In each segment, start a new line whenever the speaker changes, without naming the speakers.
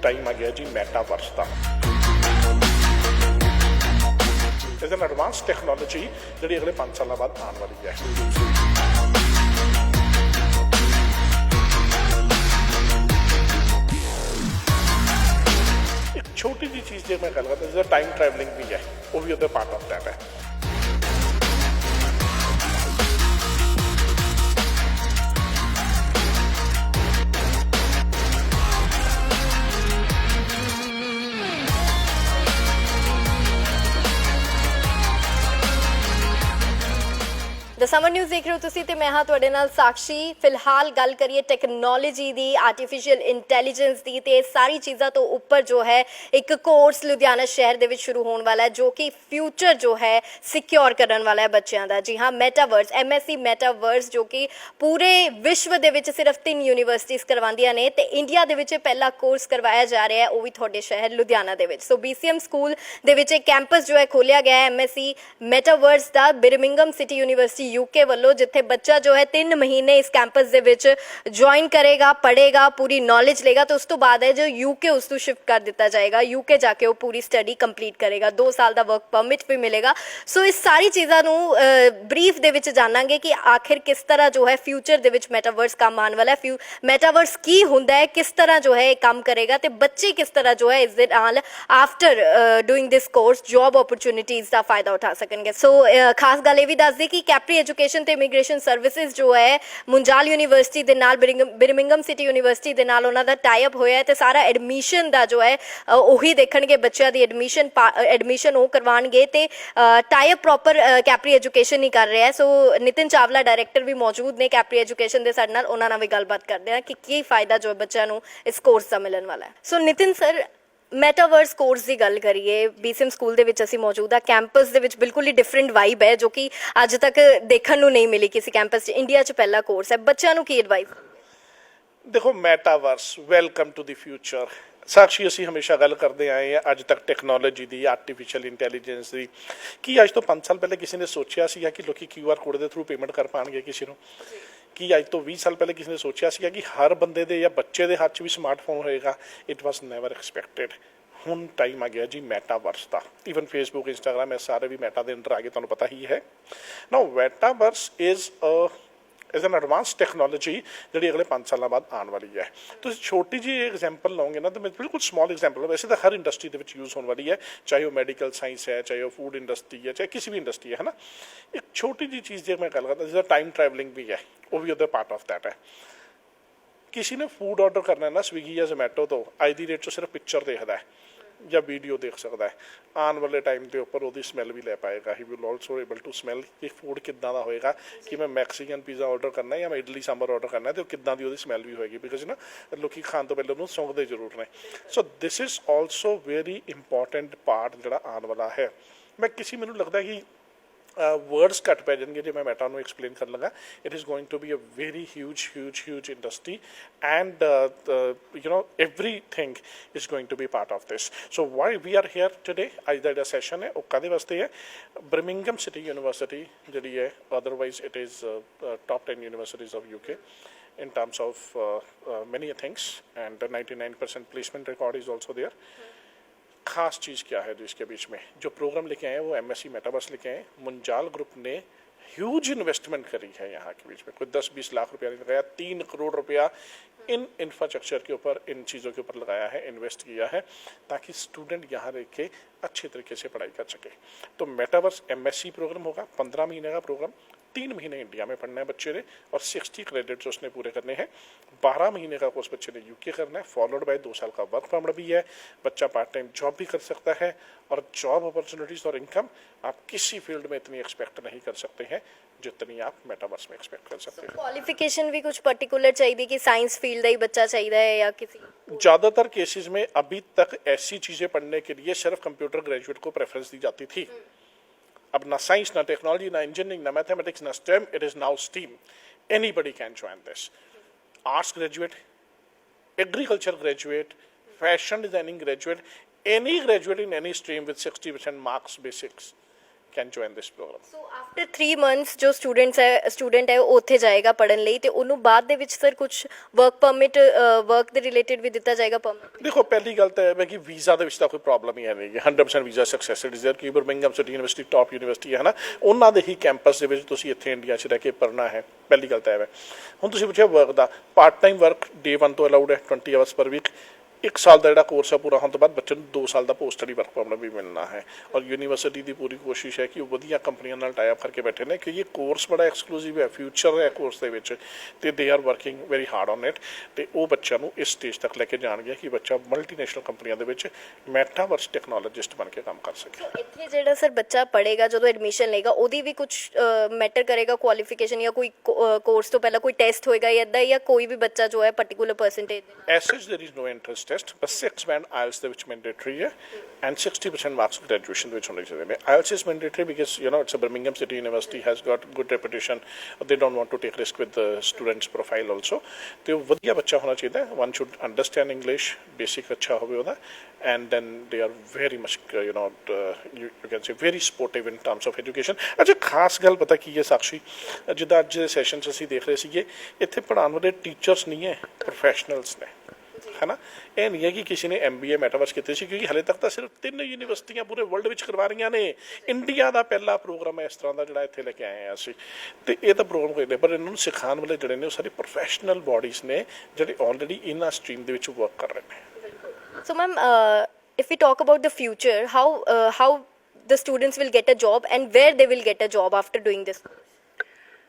ਹੁਣ ਟਾਈਮ ਆ ਗਿਆ ਜੀ ਮੈਟਾਵਰਸ ਦਾ ਇਸ ਐਨ ਐਡਵਾਂਸ ਟੈਕਨੋਲੋਜੀ ਜਿਹੜੀ ਅਗਲੇ 5 ਸਾਲਾਂ ਬਾਅਦ ਆਉਣ ਵਾਲੀ ਹੈ ਇੱਕ ਛੋਟੀ ਜਿਹੀ ਚੀਜ਼ ਜੇ ਮੈਂ ਗੱਲ ਕਰਦਾ ਜਿਹਦਾ ਟਾਈਮ ਟਰੈਵਲਿੰਗ ਵੀ ਹੈ ਉਹ ਵੀ ਉਹਦੇ ਪਾਰਟ ਆਫ ਦੈਟ ਹੈ
ਸਮਰ ਨਿਊਜ਼ ਦੇਖ ਰਹੇ ਹੋ ਤੁਸੀਂ ਤੇ ਮੈਂ ਹਾਂ ਤੁਹਾਡੇ ਨਾਲ ਸਾਕਸ਼ੀ। ਫਿਲਹਾਲ ਗੱਲ ਕਰੀਏ ਟੈਕਨੋਲੋਜੀ ਦੀ ਆਰਟੀਫੀਸ਼ੀਅਲ ਇੰਟੈਲੀਜੈਂਸ ਦੀ ਤੇ ਇਹ ਸਾਰੀ ਚੀਜ਼ਾਂ ਤੋਂ ਉੱਪਰ ਜੋ ਹੈ, ਇੱਕ ਕੋਰਸ ਲੁਧਿਆਣਾ ਸ਼ਹਿਰ ਦੇ ਵਿੱਚ ਸ਼ੁਰੂ ਹੋਣ ਵਾਲਾ ਹੈ, ਜੋ ਕਿ ਫਿਊਚਰ ਜੋ ਹੈ ਸਿਕਿਉਰ ਕਰਨ ਵਾਲਾ ਹੈ ਬੱਚਿਆਂ ਦਾ। ਜੀ ਹਾਂ ਮੈਟਾਵਰਸ ਐਮਐਸਸੀ ਮੈਟਾਵਰਸ ਜੋ ਕਿ ਪੂਰੇ ਵਿਸ਼ਵ ਦੇ ਵਿੱਚ ਸਿਰਫ ਤਿੰਨ ਯੂਨੀਵਰਸਿਟੀਆਂ ਕਰਵਾਉਂਦੀਆਂ ਨੇ ਤੇ ਇੰਡੀਆ ਦੇ ਵਿੱਚ ਪਹਿਲਾ ਕੋਰਸ ਕਰਵਾਇਆ ਜਾ ਰਿਹਾ ਹੈ, ਉਹ ਵੀ ਤੁਹਾਡੇ ਸ਼ਹਿਰ ਲੁਧਿਆਣਾ ਦੇ ਵਿੱਚ। ਸੋ BCM ਸਕੂਲ ਦੇ ਵਿੱਚ ਇੱਕ ਕੈਂਪਸ ਜੋ ਹੈ ਖੋਲਿਆ ਗਿਆ ਹੈ ਐਮਐਸਸੀ ਮੈਟਾਵਰਸ ਦਾ ਬਿਰਮਿੰਗਮ ਸਿਟੀ ਯੂਨੀਵਰਸਿਟੀ ਯੂਕੇ ਵੱਲੋਂ ਜਿੱਥੇ ਬੱਚਾ ਜੋ ਹੈ 3 ਮਹੀਨੇ ਇਸ ਕੈਂਪਸ ਦੇ ਵਿੱਚ ਜੁਆਇਨ ਕਰੇਗਾ, ਪੜ੍ਹੇਗਾ, ਪੂਰੀ ਨੌਲੇਜ ਲੇਗਾ ਤੇ ਉਸ ਤੋਂ ਬਾਅਦ ਹੈ ਜੋ ਯੂਕੇ ਉਸ ਨੂੰ ਸ਼ਿਫਟ ਕਰ ਦਿੱਤਾ ਜਾਏਗਾ। ਯੂਕੇ ਜਾ ਕੇ ਉਹ ਪੂਰੀ ਸਟੱਡੀ ਕੰਪਲੀਟ ਕਰੇਗਾ। 2 ਸਾਲ ਦਾ ਵਰਕ ਪਰਮਿਟ ਵੀ ਮਿਲੇਗਾ। ਸੋ ਇਸ ਸਾਰੀ ਚੀਜ਼ਾਂ ਨੂੰ ਬਰੀਫ ਦੇ ਵਿੱਚ ਜਾਣਾਂਗੇ ਕਿ ਆਖਿਰ ਕਿਸ ਤਰ੍ਹਾਂ ਜੋ ਹੈ ਫਿਊਚਰ ਦੇ ਵਿੱਚ ਮੈਟਾਵਰਸ ਕੰਮ ਆਉਣ ਵਾਲਾ ਹੈ। ਮੈਟਾਵਰਸ ਕੀ ਹੁੰਦਾ ਹੈ, ਕਿਸ ਤਰ੍ਹਾਂ ਜੋ ਹੈ ਇਹ ਕੰਮ ਕਰੇਗਾ ਤੇ ਬੱਚੇ ਕਿਸ ਤਰ੍ਹਾਂ ਜੋ ਹੈ ਇਸ ਦੇ ਨਾਲ after doing this course job opportunities ਦਾ ਫਾਇਦਾ ਉਠਾ ਸਕਣਗੇ। ਸੋ ਖਾਸ ਗੱਲ ਇਹ ਵੀ ਦੱਸ ਦੇ ਕਿ ਕੈਪਰੀ ਐਜੂਕੇਸ਼ਨ ਤੇ ਇਮੀਗ੍ਰੇਸ਼ਨ ਸਰਵਿਸਿਜ਼ ਜੋ ਹੈ ਮੁੰਜਾਲ ਯੂਨੀਵਰਸਿਟੀ ਦੇ ਨਾਲ ਬਿਰਮਿੰਗਮ- ਸਿਟੀ ਯੂਨੀਵਰਸਿਟੀ ਦੇ ਨਾਲ ਉਹਨਾਂ ਦਾ ਟਾਈ ਅਪ ਹੋਇਆ ਹੈ ਤੇ ਸਾਰਾ ਐਡਮਿਸ਼ਨ ਦਾ ਜੋ ਹੈ ਉਹੀ ਦੇਖਣਗੇ ਬੱਚਿਆਂ ਦੀ ਐਡਮਿਸ਼ਨ ਐਡਮਿਸ਼ਨ ਉਹ ਕਰਵਾਉਣਗੇ ਤੇ tie up proper Capri education ਹੀ ਕਰ ਰਿਹਾ ਹੈ। ਸੋ ਨਿਤਿਨ ਚਾਵਲਾ ਡਾਇਰੈਕਟਰ ਵੀ ਮੌਜੂਦ ਨੇ ਕੈਪਰੀ ਐਜੂਕੇਸ਼ਨ ਦੇ ਸਾਡੇ ਨਾਲ, ਉਹਨਾਂ ਨਾਲ ਵੀ ਗੱਲਬਾਤ ਕਰਦੇ ਹਾਂ ਕਿ ਕੀ ਫਾਇਦਾ ਜੋ ਹੈ ਬੱਚਿਆਂ ਨੂੰ ਇਸ ਕੋਰਸ ਦਾ ਮਿਲਣ ਵਾਲਾ ਹੈ। So Nitin sir metaverse course ਦੀ ਗੱਲ ਕਰੀਏ ਬੀਸੀਐਮ ਸਕੂਲ ਦੇ ਵਿੱਚ ਅਸੀਂ ਮੌਜੂਦ ਆ ਕੈਂਪਸ ਦੇ ਵਿੱਚ ਬਿਲਕੁਲ ਹੀ ਡਿਫਰੈਂਟ ਵਾਈਬ ਹੈ, ਜੋ ਕਿ ਅੱਜ ਤੱਕ ਦੇਖਣ ਨੂੰ ਨਹੀਂ ਮਿਲੀ ਕਿਸੇ ਕੈਂਪਸ 'ਚ। ਇੰਡੀਆ 'ਚ ਪਹਿਲਾ ਕੋਰਸ ਹੈ। ਬੱਚਿਆਂ ਨੂੰ ਕੀ ਐਡਵਾਈਸ
ਦੇਖੋ metaverse welcome to the future Sakhi ਅਸੀਂ ਹਮੇਸ਼ਾ ਗੱਲ ਕਰਦੇ ਆਏ ਆ ਅੱਜ ਤੱਕ ਟੈਕਨੋਲੋਜੀ ਦੀ ਆਰਟੀਫੀਸ਼ੀਅਲ ਇੰਟੈਲੀਜੈਂਸ ਦੀ। ਕੀ ਅੱਜ ਤੋਂ 5 ਸਾਲ ਪਹਿਲੇ ਕਿਸੇ ਨੇ ਸੋਚਿਆ ਸੀ ਕਿ ਲੋਕੀ ਕਿਊਆਰ ਕੋਡ ਦੇ ਥਰੂ ਪੇਮੈਂਟ ਕਰ ਪਾਣਗੇ ਕਿਸੇ ਨੂੰ? ਕੀ ਅੱਜ ਤੋਂ 20 ਸਾਲ ਪਹਿਲੇ ਕਿਸੇ ਨੇ ਸੋਚਿਆ ਸੀਗਾ ਕਿ ਹਰ ਬੰਦੇ ਦੇ ਜਾਂ ਬੱਚੇ ਦੇ ਹੱਥ 'ਚ ਵੀ ਸਮਾਰਟਫੋਨ ਹੋਏਗਾ? ਇਟ ਵਾਸ ਨੈਵਰ ਐਕਸਪੈਕਟਡ ਹੁਣ ਟਾਈਮ ਆ ਗਿਆ ਜੀ ਮੈਟਾਵਰਸ ਦਾ। ਇਵਨ ਫੇਸਬੁੱਕ ਇੰਸਟਾਗ੍ਰam ਇਹ ਸਾਰੇ ਵੀ ਮੈਟਾ ਦੇ ਅੰਡਰ ਆ ਗਏ, ਤੁਹਾਨੂੰ ਪਤਾ ਹੀ ਹੈ। ਨਾਓ ਮੈਟਾਵਰਸ ਇਜ਼ ਅ ਇਸ ਐਨ ਐਡਵਾਂਸ ਟੈਕਨੋਲੋਜੀ ਜਿਹੜੀ ਅਗਲੇ 5 ਸਾਲਾਂ ਬਾਅਦ ਆਉਣ ਵਾਲੀ ਹੈ। ਤੁਸੀਂ ਛੋਟੀ ਜੀ ਐਗਜ਼ਾਮਪਲ ਲਓਗੇ ਨਾ, ਤਾਂ ਮੈਂ ਬਿਲਕੁਲ ਸਮਾਲ ਐਗਜ਼ਾਮਪਲ ਵੈਸੇ ਤਾਂ ਹਰ ਇੰਡਸਟਰੀ ਦੇ ਵਿੱਚ ਯੂਜ਼ ਹੋਣ ਵਾਲੀ ਹੈ, ਚਾਹੇ ਉਹ ਮੈਡੀਕਲ ਸਾਇੰਸ ਹੈ, ਚਾਹੇ ਉਹ ਫੂਡ ਇੰਡਸਟਰੀ ਹੈ, ਚਾਹੇ ਕਿਸੇ ਵੀ ਇੰਡਸਟਰੀ ਹੈ, ਹਨਾ? ਇੱਕ ਛੋਟੀ ਜੀ ਚੀਜ਼ ਜੇ ਮੈਂ ਗੱਲ ਕਰਦਾ ਜਿਹਦਾ ਟਾਈਮ ਟਰੈਵਲਿੰਗ ਵੀ ਹੈ, ਉਹ ਵੀ ਉਹਦਾ ਪਾਰਟ ਆਫ ਦੈਟ ਹੈ। ਕਿਸੇ ਨੇ ਫੂਡ ਆਰਡਰ ਕਰਨਾ ਨਾ ਸਵੀਗੀ ਜਾਂ ਜ਼ੋਮੈਟੋ ਤੋਂ, ਅੱਜ ਦੀ ਡੇਟ 'ਚ ਸਿਰਫ ਪਿਕਚਰ ਦੇਖਦਾ ਹੈ। ਜਾਂ ਵੀਡੀਓ ਦੇਖ ਸਕਦਾ ਹੈ। ਆਉਣ ਵਾਲੇ ਟਾਈਮ ਦੇ ਉੱਪਰ ਉਹਦੀ ਸਮੈਲ ਵੀ ਲੈ ਪਾਏਗਾ। He will also able to smell ਕਿ ਫੂਡ ਕਿੱਦਾਂ ਦਾ ਹੋਏਗਾ। ਕਿ ਮੈਂ ਮੈਕਸੀਕਨ ਪੀਜ਼ਾ ਆਰਡਰ ਕਰਨਾ ਹੈ ਜਾਂ ਮੈਂ ਇਡਲੀ ਸਾਂਬਰ ਆਰਡਰ ਕਰਨਾ ਹੈ ਤੇ ਉਹ ਕਿੱਦਾਂ ਦੀ ਉਹਦੀ ਸਮੈਲ ਵੀ ਹੋਏਗੀ। ਬਿਕਾਜ਼ ਨਾ ਲੋਕੀ ਖਾਣ ਤੋਂ ਪਹਿਲਾਂ ਉਹਨੂੰ ਸੌਂਗਦੇ ਜ਼ਰੂਰ ਨੇ। So this is also very important part ਜਿਹੜਾ ਆਉਣ ਵਾਲਾ ਹੈ। ਮੈਂ, ਕਿਸੇ, ਮੈਨੂੰ ਲੱਗਦਾ ਕਿ Words कट पै जाएंगे जी मैं मेटा एक्सप्लेन कर going to is going to be a very huge huge huge industry and you know everything is going to be part of this so why we are here today अज का जोड़ा session है वह कहते वास्ते है Birmingham city University जी है otherwise it is top in terms of uh, uh, many things and the 99% placement record is also there. Mm -hmm. खास चीज़ क्या है जो इसके बीच में? जो प्रोग्राम आए हैं, वो एम एस सी मेटावर्स आए हैं। मुंजाल ग्रुप ने ह्यूज इन्वेस्टमेंट करी है यहाँ के बीच में। कोई दस बीस लाख रुपया लगाया, तीन करोड़ रुपया इन इंफ्रास्ट्रक्चर के ऊपर, इन चीज़ों के ऊपर लगाया है इन्वेस्ट किया है, ताकि स्टूडेंट यहाँ रह के अच्छे तरीके से पढ़ाई कर सके। तो मेटावर्स एमएससी प्रोग्राम होगा, पंद्रह महीने का प्रोग्राम तीन महीने इंडिया में पढ़ना है बच्चे ने और सिक्सटी क्रेडिट्स उसने पूरे करने हैं। बारह महीने का कोर्स बच्चे ने यूके करना है फॉलोड बाय दो साल का वर्क परमिट भी है। बच्चा पार्ट टाइम जॉब भी कर सकता है और जॉब अपॉर्चुनिटीज़ और इनकम आप किसी फ़ील्ड में इतनी एक्सपेक्ट नहीं कर सकते हैं जितनी आप मेटावर्स में एक्सपेक्ट कर सकते हैं।
क्वालिफिकेशन भी कुछ पर्टिकुलर चाहिए कि साइंस फ़ील्ड ही बच्चा चाहिए है या किसी
ज़्यादातर केसेस में अभी तक ऐसी चीज़ें पढ़ने के लिए सिर्फ़ कंप्यूटर ग्रेजुएट को प्रेफरेंस दी जाती थी। हम्म। अब ना साइंस ना टेक्नोलॉजी ना इंजीनियरिंग ना मैथमेटिक्स ना STEM it is now STEAM anybody can join this arts graduate agriculture graduate, fashion designing graduate, any graduate in any stream with 60% marks basics Can join this programme
so after 3 months ਜੋ students ਹੈ student ਹੈ ਉਹ ਉੱਥੇ ਜਾਏਗਾ ਪੜਨ ਲਈ ਤੇ ਉਹਨੂੰ ਬਾਅਦ ਦੇ ਵਿੱਚ ਸਰ ਕੁਝ ਵਰਕ ਪਰਮਿਟ ਵਰਕ ਦੇ ਰਿਲੇਟਡ ਵੀ ਦਿੱਤਾ ਜਾਏਗਾ ਪਰਮਿਟ
ਦੇਖੋ ਪਹਿਲੀ ਗੱਲ ਤਾਂ ਇਹ ਹੈ ਕਿ ਵੀਜ਼ਾ ਦੇ ਵਿੱਚ ਤਾਂ ਕੋਈ ਪ੍ਰੋਬਲਮ ਹੀ ਹੈ ਨਹੀਂ 100% visa success it is there ਕਿ Birmingham City University top university ਹੈ ਨਾ ਉਹਨਾਂ ਦੇ ਹੀ ਕੈਂਪਸ ਦੇ ਵਿੱਚ ਤੁਸੀਂ ਇੱਥੇ ਇੰਡੀਆ 'ਚ ਰਹਿ ਕੇ ਪੜ੍ਹਨਾ ਹੈ ਪਹਿਲੀ ਗੱਲ ਤਾਂ ਇਹ ਹੈ ਹੁਣ ਤੁਸੀਂ ਪੁੱਛਿਆ ਵਰਕ ਦਾ ਪਾਰਟ ਟਾਈਮ ਵਰਕ ਡੇ 1 ਤੋਂ ਅਲਾਉਡ ਹੈ 20 ਆਵਰਸ ਪਰ ਵੀਕ ਇੱਕ ਸਾਲ ਦਾ ਜਿਹੜਾ ਕੋਰਸ ਹੈ ਪੂਰਾ ਹੋਣ ਤੋਂ ਬਾਅਦ ਬੱਚੇ ਨੂੰ 2 ਸਾਲ ਦਾ ਪੋਸਟ ਸਟੱਡੀ ਵਰਕ ਪਰਮਿਟ ਵੀ ਮਿਲਣਾ ਹੈ। ਔਰ ਯੂਨੀਵਰਸਿਟੀ ਦੀ ਪੂਰੀ ਕੋਸ਼ਿਸ਼ ਹੈ ਕਿ ਉਹ ਵਧੀਆ ਕੰਪਨੀਆਂ ਨਾਲ ਟਾਈ ਅਪ ਕਰਕੇ ਬੈਠੇ ਨੇ ਕਿ ਇਹ ਕੋਰਸ ਬੜਾ ਐਕਸਕਲੂਸਿਵ ਹੈ ਫਿਊਚਰ ਹੈ ਕੋਰਸ ਦੇ ਵਿੱਚ ਤੇ they are working very hard on it ਤੇ ਉਹ ਬੱਚਿਆਂ ਨੂੰ ਇਸ ਸਟੇਜ ਤੱਕ ਲੈ ਕੇ ਜਾਣਗੇ ਕਿ ਬੱਚਾ ਮਲਟੀਨੈਸ਼ਨਲ ਕੰਪਨੀਆਂ ਦੇ ਵਿੱਚ ਮੈਟਾਵਰਸ ਟੈਕਨੋਲੋਜਿਸਟ ਬਣ ਕੇ ਕੰਮ ਕਰ ਸਕੇ।
ਇੱਥੇ ਜਿਹੜਾ ਸਰ ਬੱਚਾ ਪੜੇਗਾ ਜਦੋਂ ਐਡਮਿਸ਼ਨ ਲਏਗਾ ਉਹਦੀ ਵੀ ਕੁਝ ਮੈਟਰ ਕਰੇਗਾ ਕੁਆਲੀਫਿਕੇਸ਼ਨ ਜਾਂ ਕੋਈ ਕੋਰਸ ਤੋਂ ਪਹਿਲਾਂ ਕੋਈ ਟੈਸਟ ਹੋਏਗਾ ਜਾਂ ਇਦਾਂ ਜਾਂ ਕੋਈ ਵੀ ਬੱਚਾ ਜੋ ਹੈ particular percentage
As such, there is no test bus 6 band IELTS ਦੇ ਵਿੱਚ ਮੈਂਡੇਟਰੀ ਹੈ ਐਂਡ 60% ਮਾਰਕਸ ਗ੍ਰੈਜੂਏਸ਼ਨ ਦੇ ਵਿੱਚ ਹੋਣੇ ਚਾਹੀਦੇ ਨੇ IELTS is mandatory because you know it's a Birmingham City University has got good reputation they don't want to take risk with the students profile also ਤੇ ਵਧੀਆ ਬੱਚਾ ਹੋਣਾ ਚਾਹੀਦਾ one should understand English basic ਅੱਛਾ ਹੋਵੇ ਉਹਦਾ and then they are very much you know you can say very sportive in terms of education ਅੱਛਾ ਖਾਸ ਗੱਲ ਪਤਾ ਕੀ ਹੈ ਸਾਖੀ ਜਿੱਦਾਂ ਅੱਜ ਦੇ ਸੈਸ਼ਨ 'ਚ ਅਸੀਂ ਦੇਖ ਰਹੇ ਸੀਗੇ ਇੱਥੇ ਪੜਾਉਣ ਵਾਲੇ ਟੀਚਰਸ ਨਹੀਂ ਹੈ ਪ੍ਰੋਫੈਸ਼ਨਲਸ ਨੇ ਹੈਨਾ? ਇਹ ਨਹੀਂ ਹੈ ਕਿ ਕਿਸੇ ਨੇ ਐਮਬੀਏ ਮੈਟਾਵਰਸ ਕੀਤੀ ਸੀ ਕਿਉਂਕਿ ਹਲੇ ਤੱਕ ਤਾਂ ਸਿਰਫ ਤਿੰਨ ਯੂਨੀਵਰਸਿਟੀਆਂ ਪੂਰੇ ਵਰਲਡ ਵਿੱਚ ਕਰਵਾ ਰਹੀਆਂ ਨੇ। ਇੰਡੀਆ ਦਾ ਪਹਿਲਾ ਪ੍ਰੋਗਰਾਮ ਹੈ ਇਸ ਤਰ੍ਹਾਂ ਦਾ ਜਿਹੜਾ ਇੱਥੇ ਲੈ ਕੇ ਆਏ ਆ ਅਸੀਂ। ਤੇ ਇਹ ਤਾਂ ਪ੍ਰੋਗਰਾਮ ਕੋਈ ਨਹੀਂ ਪਰ ਇਹਨਾਂ ਨੂੰ ਸਿਖਾਉਣ ਵਾਲੇ ਜਿਹੜੇ ਨੇ ਉਹ ਸਾਰੇ ਪ੍ਰੋਫੈਸ਼ਨਲ ਬਾਡੀਜ਼ ਨੇ ਜਿਹੜੇ ਆਲਰੇਡੀ ਇਹਨਾਂ ਸਟਰੀਮ ਦੇ ਵਿੱਚ ਵਰਕ ਕਰ ਰਹੇ ਨੇ।
So, ma'am, uh, if we talk about the future, how uh, how the students will get a job and where they will get a job after doing this? course?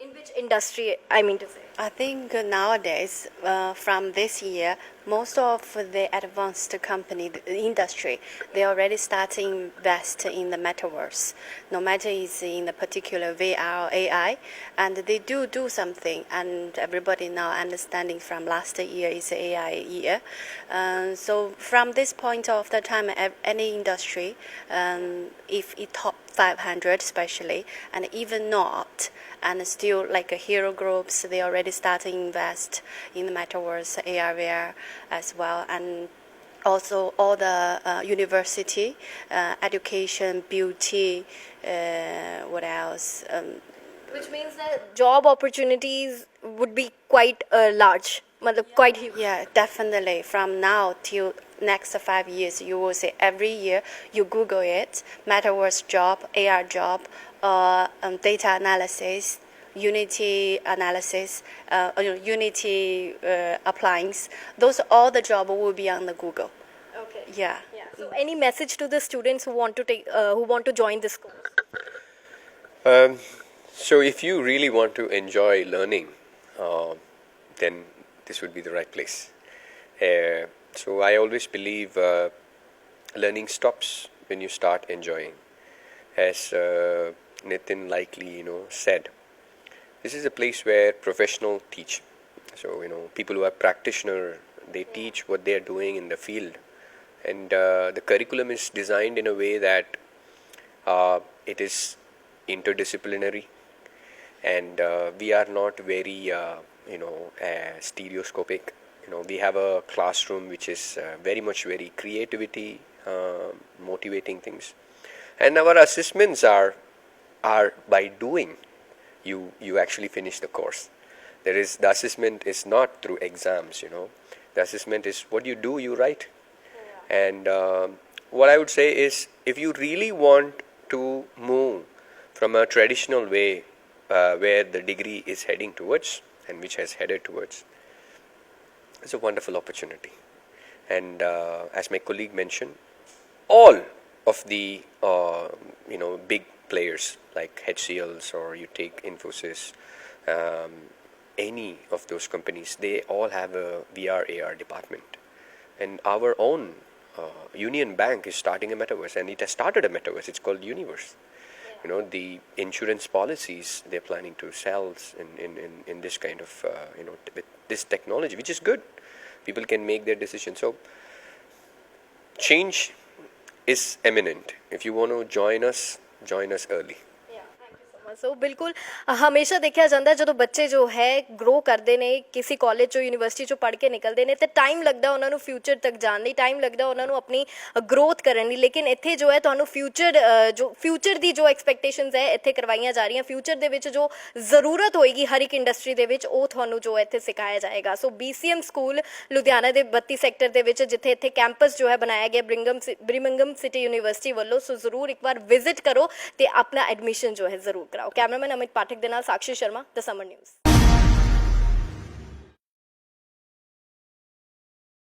In which industry? I mean to say.
I think nowadays, uh, from this year, most of the advanced company the industry, they already start to invest in the metaverse. No matter is in the particular VR or AI, and they do do something. And everybody now understanding from last year is AI year. Um, so from this point of the time, any industry, um, if it top 500 especially, and even not, and still like a hero groups, they already start to invest in the metaverse, AR, VR as well, and also all the uh, university, uh, education, beauty, uh, what else? Um,
Which means that job opportunities would be quite uh, large, matlab quite huge.
Yeah, definitely. From now till next five years, you will see every year you Google it, metaverse job, AR job, uh, um, data analysis, Unity analysis, uh, uh, Unity uh, appliance. Those all the job will be on the Google.
Okay.
Yeah.
Yeah. So, any message to the students who want to take, uh, who want to join this course?
Um, so, if you really want to enjoy learning, uh, then this would be the right place. Uh, so, I always believe uh, learning stops when you start enjoying. As uh, Nitin likely, you know, said, this is a place where professional teach. So, you know, people who are practitioner, they teach what they are doing in the field, and uh, the curriculum is designed in a way that uh, it is interdisciplinary and uh, we are not very uh, you know stereoscopic you know we have a classroom which is uh, very much very creativity uh, motivating things. And our assessments are are by doing you you actually finish the course. There is the assessment is not through exams you know. The assessment is what you do you write. And um, what I would say is, if you really want to move from a traditional way uh, where the degree is heading towards and which has headed towards, it's a wonderful opportunity. And uh, as my colleague mentioned, all of the uh, you know big players like HCLs or you take Infosys, um, any of those companies, they all have a VR AR department and our own uh, Union Bank is starting a metaverse, and it has started a metaverse. It's called Universe. You know, the insurance policies they're planning to sell in, in, in, in this kind of, uh, you know, with this technology, which is good. People can make their decisions. So, change is imminent. If you want to join us, join us early.
So ਬਿਲਕੁਲ, ਹਮੇਸ਼ਾ ਦੇਖਿਆ ਜਾਂਦਾ ਜਦੋਂ ਬੱਚੇ ਜੋ ਹੈ grow ਕਰਦੇ ਨੇ, ਕਿਸੇ ਕਾਲਜ ਚੋਂ ਯੂਨੀਵਰਸਿਟੀ ਚੋਂ ਪੜ੍ਹ ਕੇ ਨਿਕਲਦੇ ਨੇ, ਤੇ ਟਾਈਮ ਲੱਗਦਾ ਉਹਨਾਂ ਨੂੰ ਫਿਊਚਰ ਤੱਕ ਜਾਣ ਲਈ ਟਾਈਮ ਲੱਗਦਾ ਉਹਨਾਂ ਨੂੰ ਆਪਣੀ ਗਰੋਥ ਕਰਨ ਲਈ, ਲੇਕਿਨ ਇੱਥੇ ਜੋ ਹੈ, ਤੁਹਾਨੂੰ ਫਿਊਚਰ ਜੋ ਫਿਊਚਰ ਦੀ ਜੋ ਐਕਸਪੈਕਟੇਸ਼ਨਸ ਹੈ, ਇੱਥੇ ਕਰਵਾਈਆਂ ਜਾ ਰਹੀਆਂ ਫਿਊਚਰ ਦੇ ਵਿੱਚ ਜੋ ਜ਼ਰੂਰਤ ਹੋਏਗੀ ਹਰ ਇੱਕ ਇੰਡਸਟਰੀ ਦੇ ਵਿੱਚ, ਉਹ ਤੁਹਾਨੂੰ ਜੋ ਹੈ, ਇੱਥੇ ਸਿਖਾਇਆ ਜਾਏਗਾ। ਸੋ BCM ਸਕੂਲ ਲੁਧਿਆਣਾ ਦੇ 32 ਸੈਕਟਰ ਦੇ ਵਿੱਚ, ਜਿੱਥੇ ਇੱਥੇ ਕੈਂਪਸ ਜੋ ਹੈ, ਬਣਾਇਆ ਗਿਆ, ਬ੍ਰਿੰਗਮ ਬ੍ਰਿਮਿੰਗਮ ਸਿਟੀ ਯੂਨੀਵਰਸਿਟੀ ਵੱਲੋਂ, ਸੋ ਜ਼ਰੂਰ ਇੱਕ ਵਾਰ ਵਿਜ਼ਿਟ ਕਰੋ ਤੇ ਆਪਣਾ ਐਡਮਿਸ਼ਨ ਜੋ ਹੈ, ਜ਼ਰੂਰ કરાવો કેમેરામેન અમિત પાઠક દેનાર Sakshi Sharma the Summer News